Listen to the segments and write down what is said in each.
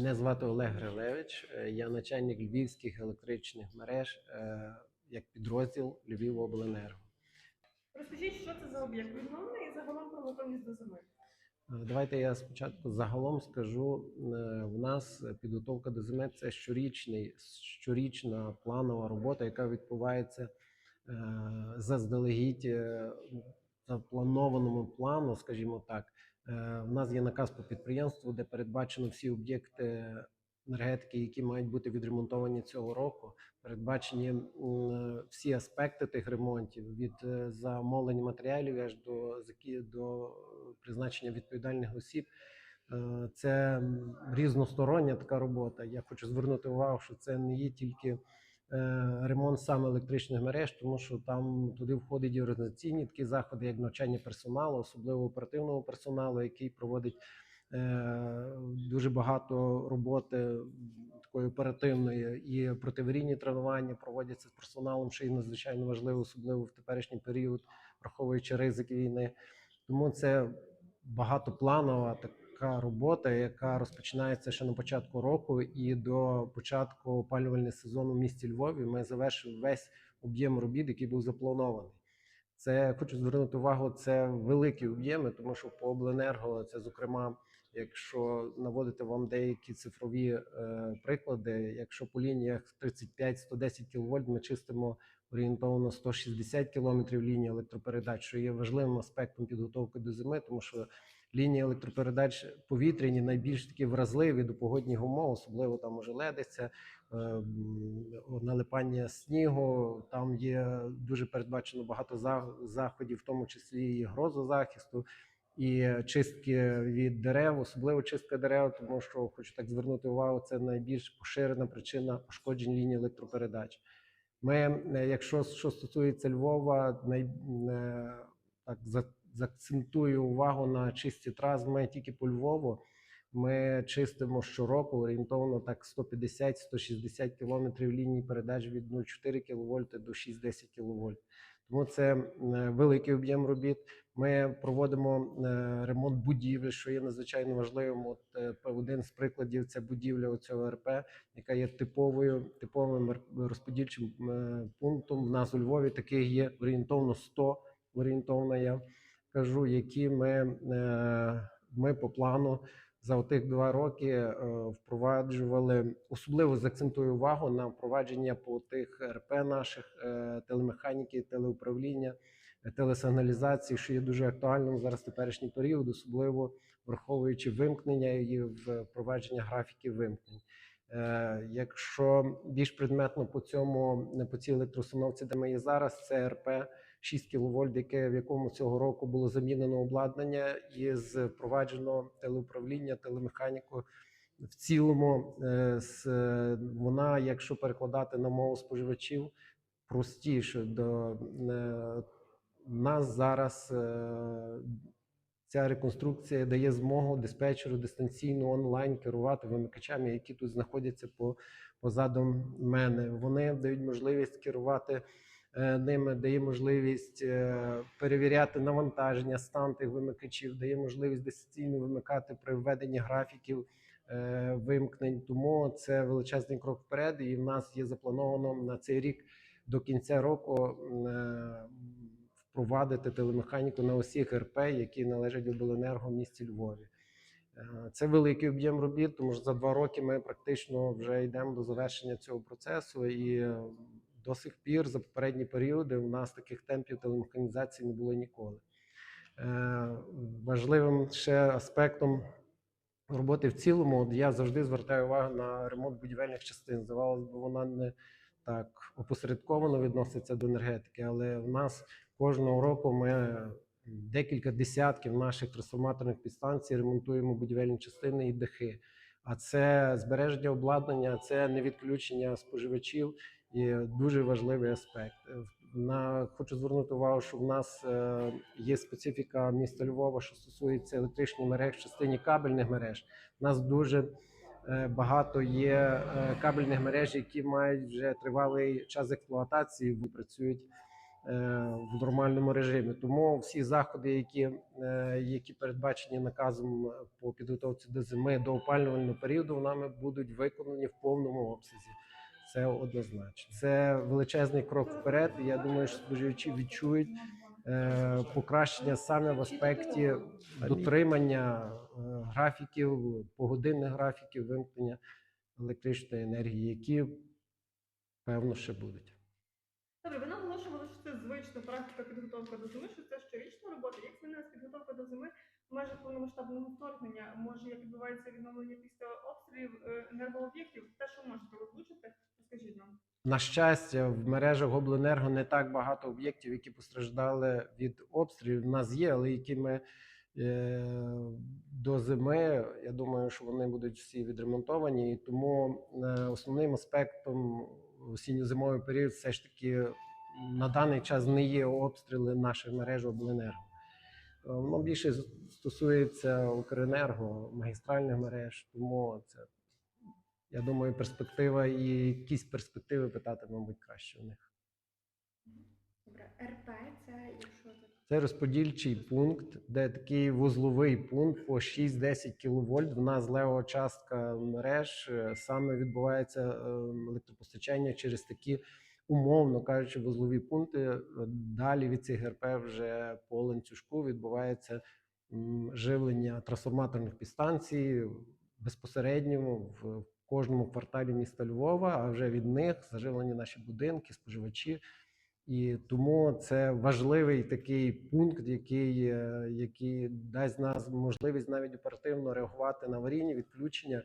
Мене звати Олег Грилевич, е, я начальник львівських електричних мереж е, як підрозділ Львівобленерго. Розкажіть, що це за об'єкт відновлений і загалом про готовність до зими. Е, Давайте я спочатку загалом скажу. В нас підготовка до зими це щорічний, щорічна планова робота, яка відбувається заздалегідь запланованому плану, скажімо так. Е, В нас є наказ по підприємству, де передбачено всі об'єкти енергетики, які мають бути відремонтовані цього року. Передбачені всі аспекти тих ремонтів від е, замовлення матеріалів аж до до призначення відповідальних осіб. Е, Це різностороння така робота. Я хочу звернути увагу, що це не є тільки ремонт саме електричних мереж, тому що там туди входять і організаційні такі заходи, як навчання персоналу, особливо оперативного персоналу, який проводить е, дуже багато роботи такої оперативної і протиаварійні тренування проводяться з персоналом, що є надзвичайно важливо, особливо в теперішній період, враховуючи ризик війни. Тому це багатопланова така робота, яка розпочинається ще на початку року, і до початку опалювального сезону в місті Львові ми завершимо весь об'єм робіт, який був запланований. Це хочу звернути увагу. Це великі об'єми, тому що по обленерго це зокрема. Якщо наводити вам деякі цифрові е, приклади, якщо по лініях 35-110 кВт ми чистимо орієнтовно 160 км лінії електропередач, що є важливим аспектом підготовки до зими, тому що лінії електропередач повітряні найбільш такі вразливі до погодних умов, особливо там ожеледиця, е, м, налипання снігу. Там є дуже передбачено багато заходів, в тому числі і грозозахисту. І чистки від дерев, особливо чистка дерев, тому що хочу так звернути увагу, це найбільш поширена причина пошкоджень ліній електропередач. Ми, е, якщо що стосується Львова, най, е, так за- заакцентую увагу на чисті трас. Ми тільки по Львову. Ми чистимо щороку орієнтовно так 150-160 кілометрів ліній передач від 0,4 кВт до 6-10 кВт. Тому це великий об'єм робіт. Ми проводимо е, ремонт будівель, що є надзвичайно важливим. От е, один з прикладів це будівля цього РП, яка є типовою типовим розподільчим е, пунктом. В нас у Львові таких є орієнтовно 100, орієнтовно я кажу, які ми, ми по плану за тих два роки е, впроваджували. Особливо заакцентую увагу на впровадження по тих РП наших е, телемеханіки, телеуправління, телесигналізації, що є дуже актуальним зараз в теперішній період, особливо враховуючи вимкнення і впровадження графіків вимкнень. Е, Якщо більш предметно по цьому по цій електроустановці, де ми є зараз, це РП 6 кВт, яке в якому цього року було замінено обладнання і впроваджено телеуправління, телемеханіку. В цілому, е, вона, якщо перекладати на мову споживачів, простіше до е, нас зараз. е, Ця реконструкція дає змогу диспетчеру дистанційно онлайн керувати вимикачами, які тут знаходяться по позаду мене. Вони дають можливість керувати ними, дає можливість е, перевіряти навантаження, стан тих вимикачів, дає можливість дистанційно вимикати при введенні графіків е, вимкнень. Тому це величезний крок вперед. І в нас є заплановано на цей рік до кінця року е, впровадити телемеханіку на усіх РП, які належать обленерго в місті Львові. Е, Це великий об'єм робіт, тому що за два роки ми практично вже йдемо до завершення цього процесу, і е, до сих пір за попередні періоди у нас таких темпів телемеханізації не було ніколи. Е, Важливим ще аспектом роботи в цілому, я завжди звертаю увагу на ремонт будівельних частин. Здавалося б, вона не так опосередковано відноситься до енергетики, але в нас кожного року ми декілька десятків наших трансформаторних підстанцій ремонтуємо будівельні частини і дахи. А це збереження обладнання, це не відключення споживачів і дуже важливий аспект. Е, На хочу звернути увагу, що в нас е, є специфіка міста Львова, що стосується електричних мереж в частині кабельних мереж. У нас дуже е, багато є кабельних мереж, які мають вже тривалий час експлуатації, бо працюють в нормальному режимі. Тому всі заходи, які, які передбачені наказом по підготовці до зими до опалювального періоду, нами будуть виконані в повному обсязі. Це однозначно. Це величезний крок вперед. І я думаю, що споживачі відчують е, покращення саме в аспекті дотримання е, графіків, погодинних графіків вимкнення електричної енергії, які певно ще будуть. Добре, ви наголошували, що це звична практика підготовка до зими, що це щорічна робота. Як змінилась підготовка до зими в межах повномасштабного вторгнення? Може, як відбувається відновлення після обстрілів е, енергооб'єктів? Те, що можете озвучити, розкажіть нам. На щастя, в мережах обленерго не так багато об'єктів, які постраждали від обстрілів. У нас є, але які ми е, до зими. Я думаю, що вони будуть всі відремонтовані. І тому е, основним аспектом осінньо-зимовий період все ж таки на даний час не є обстріли наших мереж обленерго. Воно більше стосується Укренерго, магістральних мереж, тому це я думаю, перспектива і якісь перспективи питати, мабуть, краще у них. Добре, РП це якщо. Це розподільчий пункт, де такий вузловий пункт по 6-10 кВт. В нас лева частка мереж е, саме відбувається е, електропостачання через такі, умовно кажучи, вузлові пункти. Е, Далі від цих РП вже по ланцюжку відбувається живлення трансформаторних підстанцій безпосередньо в кожному кварталі міста Львова, а вже від них заживлені наші будинки, споживачі. І тому це важливий такий пункт, який, е, який дасть нас можливість навіть оперативно реагувати на аварійні відключення,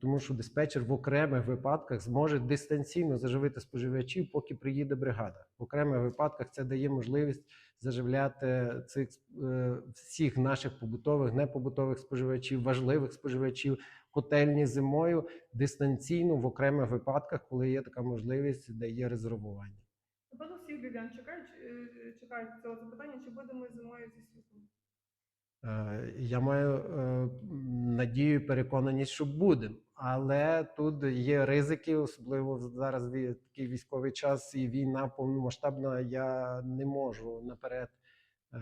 тому що диспетчер в окремих випадках зможе дистанційно заживити споживачів, поки приїде бригада. В окремих випадках це дає можливість заживляти цих е, всіх наших побутових, непобутових споживачів, важливих споживачів, котельні зимою дистанційно в окремих випадках, коли є така можливість, де є резервування. Напевно, всіх львів'ян чекають, е, чекають цього запитання, чи будемо зимою зі світлом. Е, Я маю е, надію, переконаність, що будемо. Але тут є ризики, особливо зараз такий військовий час і війна повномасштабна. Я не можу наперед е,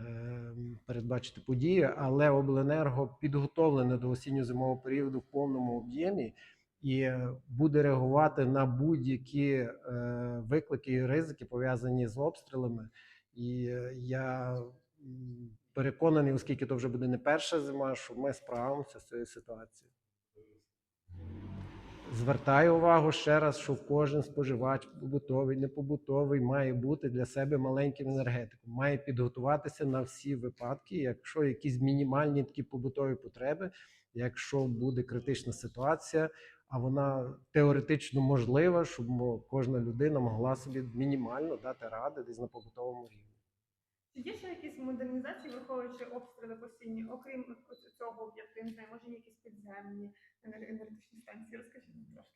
передбачити події, але обленерго підготовлене до осінньо-зимового періоду в повному об'ємі і буде реагувати на будь-які виклики і ризики пов'язані з обстрілами. І я переконаний, оскільки то вже буде не перша зима, що ми справимося з цією ситуацією. Звертаю увагу ще раз, що кожен споживач, побутовий, непобутовий, має бути для себе маленьким енергетиком, має підготуватися на всі випадки, якщо якісь мінімальні такі побутові потреби, якщо буде критична ситуація, а вона теоретично можлива, щоб кожна людина могла собі мінімально дати ради десь на побутовому рівні. Чи є ще якісь модернізації, враховуючи обстріли постійні, окрім цього об'єкту, не знаю, може якісь підземні енер- енергетичні станції? Розкажіть нам трошки.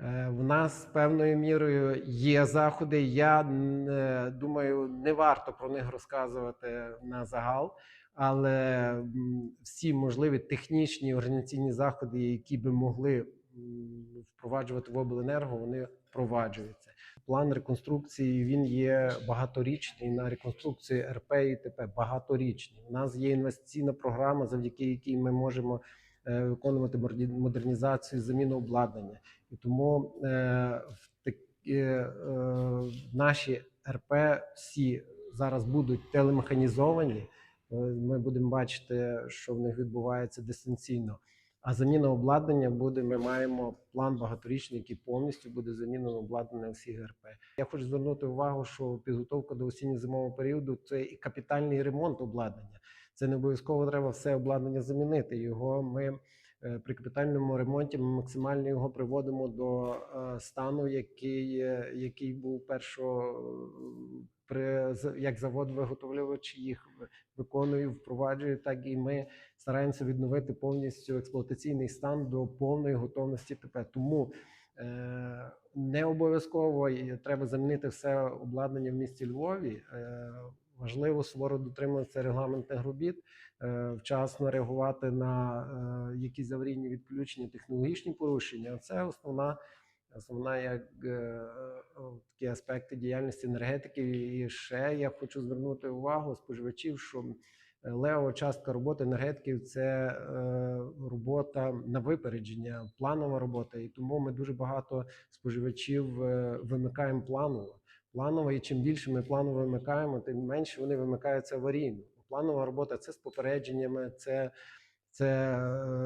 Е, В нас певною мірою є заходи. Я е, думаю, не варто про них розказувати на загал, але всі можливі технічні організаційні заходи, які би могли впроваджувати в обленерго, вони впроваджуються. План реконструкції він є багаторічний на реконструкцію РП і ТП. Багаторічний. У нас є інвестиційна програма, завдяки якій ми можемо е, виконувати модернізацію, заміну обладнання. І тому е, в такі, е, наші РП всі зараз будуть телемеханізовані. Е, Ми будемо бачити, що в них відбувається дистанційно. А заміна обладнання буде. Ми маємо план багаторічний, який повністю буде замінено обладнання всіх РП. Я хочу звернути увагу, що підготовка до осінньо-зимового періоду це і капітальний ремонт обладнання. Це не обов'язково треба все обладнання замінити. Його ми е, при капітальному ремонті ми максимально його приводимо до е, стану, який, е, який був першого при як завод виготовлювач їх виконує, впроваджує, так і ми стараємося відновити повністю експлуатаційний стан до повної готовності ТП. Тому е, не обов'язково треба замінити все обладнання в місті Львові. Е, важливо суворо дотримуватися регламентних робіт, е, вчасно реагувати на е, якісь аварійні відключення, технологічні порушення. Це основна Основна як е, е, такі аспекти діяльності енергетики. І ще я хочу звернути увагу споживачів, що левова частка роботи енергетиків це е, робота на випередження, планова робота. І тому ми дуже багато споживачів вимикаємо планово. Планово, і чим більше ми планово вимикаємо, тим менше вони вимикаються аварійно. Планова робота це з попередженнями, це, це,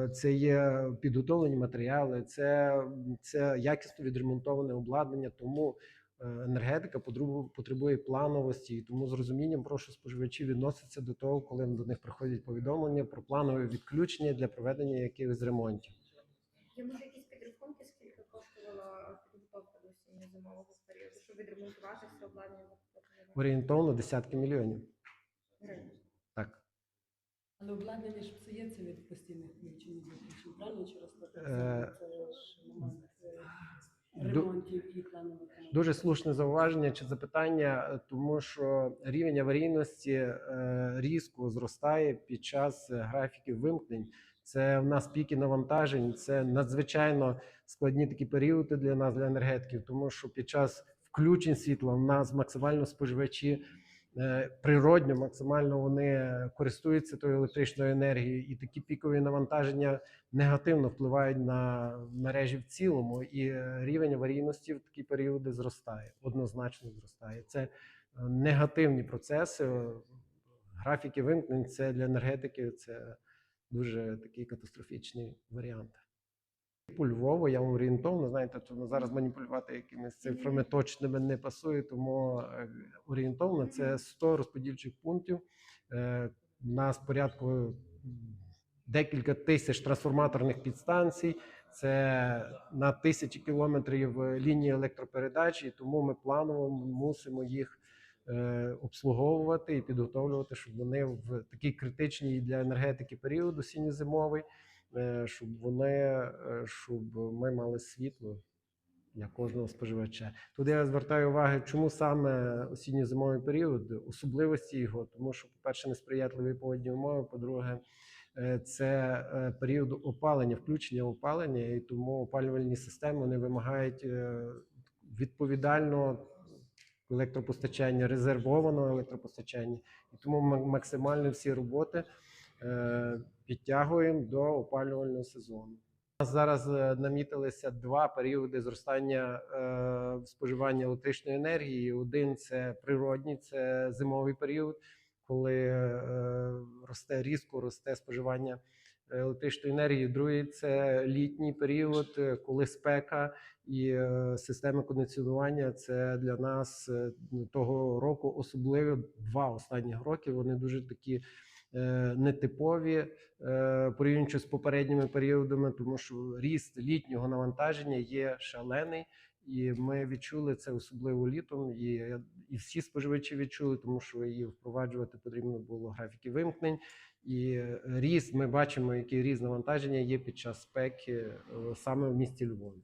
е, це є підготовлені матеріали, це, це якісно відремонтоване обладнання. Тому е, енергетика потребує плановості, і тому з розумінням прошу споживачів відноситися до того, коли до них приходять повідомлення про планове відключення для проведення якихось ремонтів. Є може якісь підрахунки, скільки коштувала підготовка до осінньо-зимового періоду, щоб відремонтувати все обладнання Орієнтовно десятки мільйонів. гривень? Але обладнання ж псується від постійних включень і виключень, правильно через те, це ж момент е, ремонтів і планових. Дуже слушне зауваження чи запитання, е, тому що рівень аварійності е, різко зростає під час графіків вимкнень. Це в нас піки навантажень, це надзвичайно складні такі періоди для нас, для енергетиків, тому що під час включень світла в нас максимально споживачі природньо, максимально вони користуються тою електричною енергією, і такі пікові навантаження негативно впливають на мережі в цілому, і е, рівень аварійності в такі періоди зростає, однозначно зростає. Це е, негативні процеси. Е, Графіки вимкнень це для енергетики це дуже такий катастрофічний варіант. По Львову я орієнтовно, знаєте, то зараз маніпулювати якимись цифрами точними не пасує, тому е, орієнтовно це 100 розподільчих пунктів. Е, У нас порядку декілька тисяч трансформаторних підстанцій. Це на тисячі кілометрів е, лінії електропередачі, тому ми планово мусимо їх е, обслуговувати і підготовлювати, щоб вони в такий критичний для енергетики період осінньо-зимовий, щоб вони е, щоб ми мали світло для кожного споживача. Тут я звертаю увагу, чому саме осінньо-зимовий період, особливості його, тому що, по-перше, несприятливі погодні умови, по-друге, е, це е, період опалення, включення опалення, і тому опалювальні системи вони вимагають е, відповідального електропостачання, резервованого електропостачання. І тому максимально всі роботи е, підтягуємо до опалювального сезону. У нас зараз е, намітилися два періоди зростання е, споживання електричної енергії. Один це природній, це зимовий період, коли е, росте різко росте споживання електричної енергії. Другий це літній період, е, коли спека і е, системи кондиціонування. Це для нас е, того року особливо два останніх роки. Вони дуже такі е, нетипові е, порівнюючи з попередніми періодами, тому що ріст літнього навантаження є шалений, і ми відчули це особливо літом. І, і всі споживачі відчули, тому що її впроваджувати потрібно було графіки вимкнень. І е, ріст, ми бачимо, який ріст навантаження є під час спеки е, саме в місті Львові.